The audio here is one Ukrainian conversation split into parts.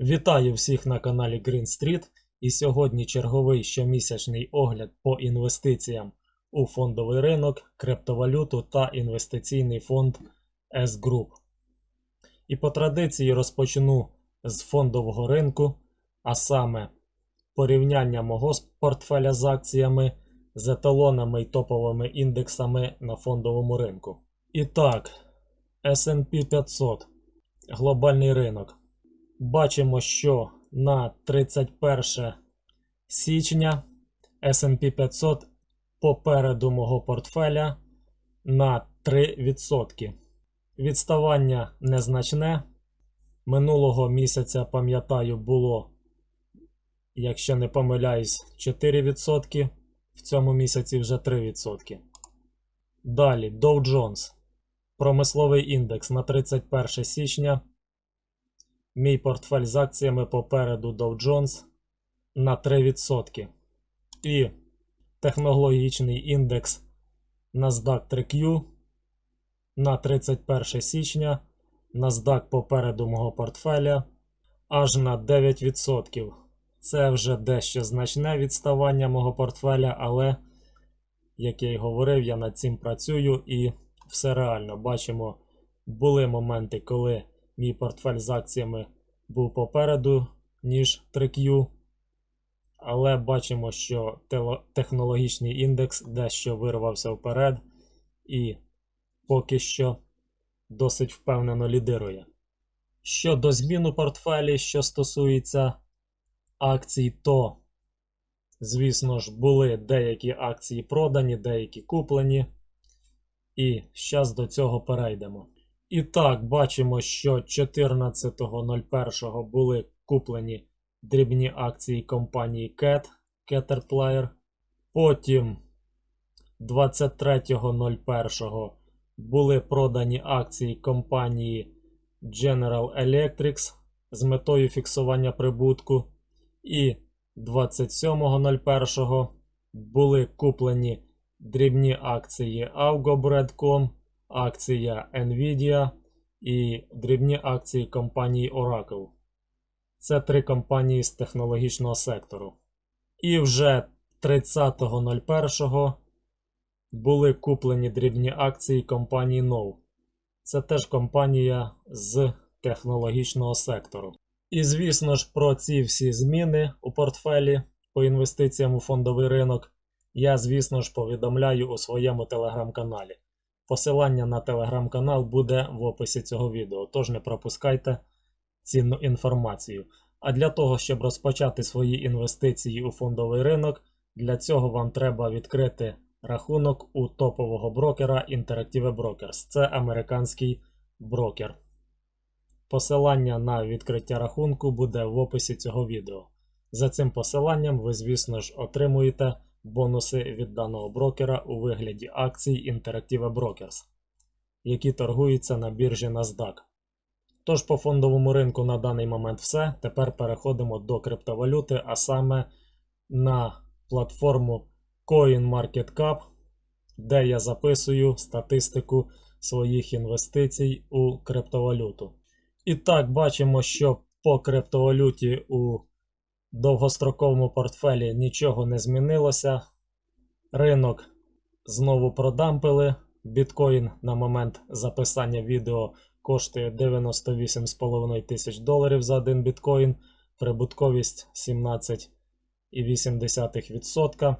Вітаю всіх на каналі Green Street. І сьогодні черговий щомісячний огляд по інвестиціям у фондовий ринок, криптовалюту та інвестиційний фонд S-Group. І по традиції розпочну з фондового ринку, а саме порівняння мого портфеля з акціями з еталонами і топовими індексами на фондовому ринку. І так, SP 500, глобальний ринок. Бачимо, що на 31 січня SP 500 попереду мого портфеля на 3%. Відставання незначне. Минулого місяця, пам'ятаю, було, якщо не помиляюсь, 4%. В цьому місяці вже 3%. Далі Dow Jones. Промисловий індекс на 31 січня. Мій портфель з акціями попереду Dow Jones на 3%. І технологічний індекс NASDAQ 3Q на 31 січня. NASDAQ попереду мого портфеля аж на 9%. Це вже дещо значне відставання мого портфеля, але, як я й говорив, я над цим працюю і все реально. Бачимо, були моменти, коли мій портфель з акціями був попереду, ніж 3Q. Але бачимо, що технологічний індекс дещо вирвався вперед і поки що досить впевнено лідирує. Щодо змін у портфелі, що стосується акцій, то, звісно ж, були деякі акції продані, деякі куплені. І зараз до цього перейдемо. І так, бачимо, що 14.01 були куплені дрібні акції компанії CAT Caterpillar. Потім 23.01 були продані акції компанії General Electric з метою фіксування прибутку. І 27.01 були куплені дрібні акції Augobread.com, акція Nvidia і дрібні акції компанії Oracle. Це три компанії з технологічного сектору. І вже 30.01 були куплені дрібні акції компанії No. Це теж компанія з технологічного сектору. І звісно ж, про ці всі зміни у портфелі по інвестиціям у фондовий ринок я, звісно ж, повідомляю у своєму телеграм-каналі. Посилання на телеграм-канал буде в описі цього відео, тож не пропускайте цінну інформацію. А для того, щоб розпочати свої інвестиції у фондовий ринок, для цього вам треба відкрити рахунок у топового брокера Interactive Brokers. Це американський брокер. Посилання на відкриття рахунку буде в описі цього відео. За цим посиланням ви, звісно ж, отримуєте бонуси від даного брокера у вигляді акцій Interactive Brokers, які торгуються на біржі NASDAQ. Тож по фондовому ринку на даний момент все. Тепер переходимо до криптовалюти, а саме на платформу CoinMarketCap, де я записую статистику своїх інвестицій у криптовалюту. І так, бачимо, що по криптовалюті у довгостроковому портфелі нічого не змінилося. Ринок знову продампили. Біткоін на момент записання відео коштує 98,5 тисяч доларів за один біткоін, прибутковість 17,8%.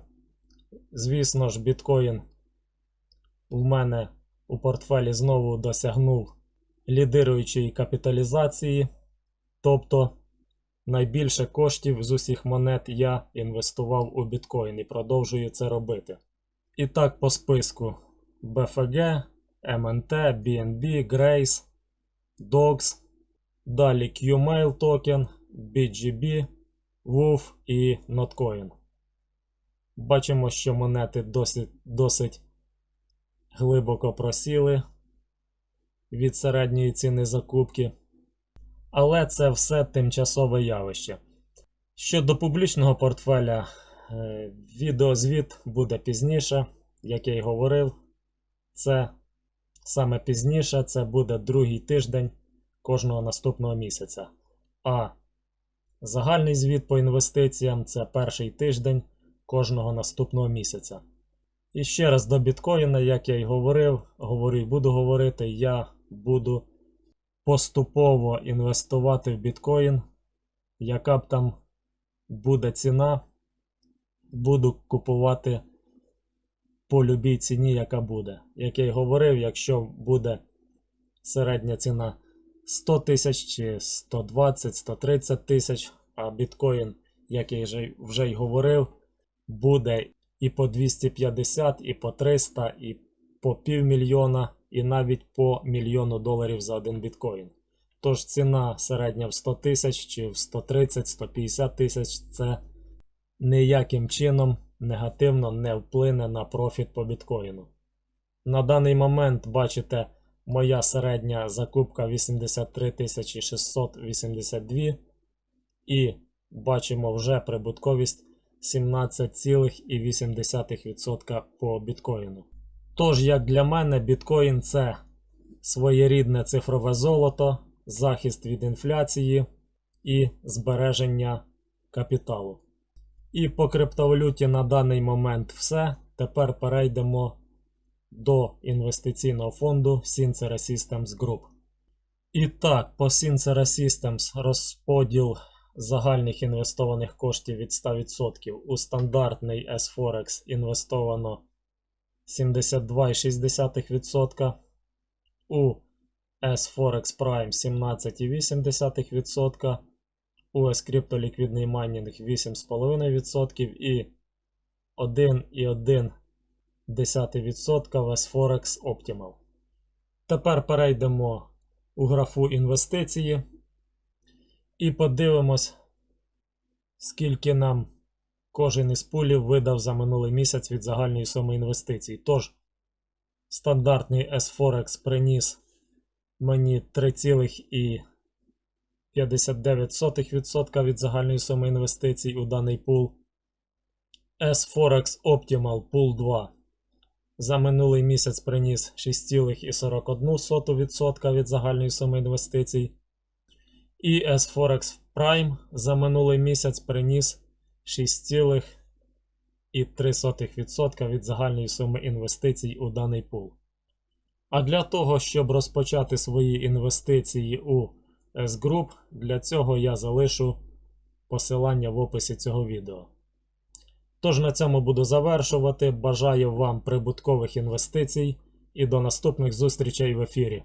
Звісно ж, біткоін в мене у портфелі знову досягнув лідируючої капіталізації, тобто найбільше коштів з усіх монет я інвестував у біткоін і продовжую це робити. І так по списку BFG, MNT, BNB, Grace, DOGS, далі QMail токен, BGB, WOOF і Notcoin. Бачимо, що монети досить, досить глибоко просіли від середньої ціни закупки. Але це все тимчасове явище. Щодо публічного портфеля, е, відеозвіт буде пізніше, як я й говорив. Це саме пізніше, це буде другий тиждень кожного наступного місяця. А Загальний звіт по інвестиціям це перший тиждень кожного наступного місяця. І ще раз до біткоїна, як я й говорив, говорю і буду говорити, я буду поступово інвестувати в біткоін, яка б там буде ціна, буду купувати по любій ціні, яка буде. Як я й говорив, якщо буде середня ціна 100 тисяч чи 120, 130 тисяч, а біткоін, як я вже й говорив, буде і по 250, і по 300, і по півмільйона, і навіть по мільйону доларів за один біткоін. Тож ціна середня в 100 тисяч чи в 130, 150 тисяч це ніяким чином негативно не вплине на профіт по біткоїну. На даний момент бачите, моя середня закупка 83 682 і бачимо вже прибутковість 17,8% по біткоїну. Тож, як для мене, біткоін це своєрідне цифрове золото, захист від інфляції і збереження капіталу. І по криптовалюті на даний момент все. Тепер перейдемо до інвестиційного фонду Sincera Systems Group. І так, по Sincera Systems розподіл загальних інвестованих коштів від 100%. У стандартний S-Forex інвестовано 72,6%. У S-Forex Prime 17,8%. У S-Crypto ліквідний майнінг 8,5% і 1,1% в S-Forex Optimal. Тепер перейдемо у графу інвестиції і подивимось, скільки нам кожен із пулів видав за минулий місяць від загальної суми інвестицій. Тож, стандартний S-Forex приніс мені 3,59% від загальної суми інвестицій у даний пул. S-Forex Optimal Pool 2 за минулий місяць приніс 6,41% від загальної суми інвестицій. І S-Forex Prime за минулий місяць приніс 6,3% від загальної суми інвестицій у даний пул. А для того, щоб розпочати свої інвестиції у S-Group, для цього я залишу посилання в описі цього відео. Тож на цьому буду завершувати. Бажаю вам прибуткових інвестицій і до наступних зустрічей в ефірі.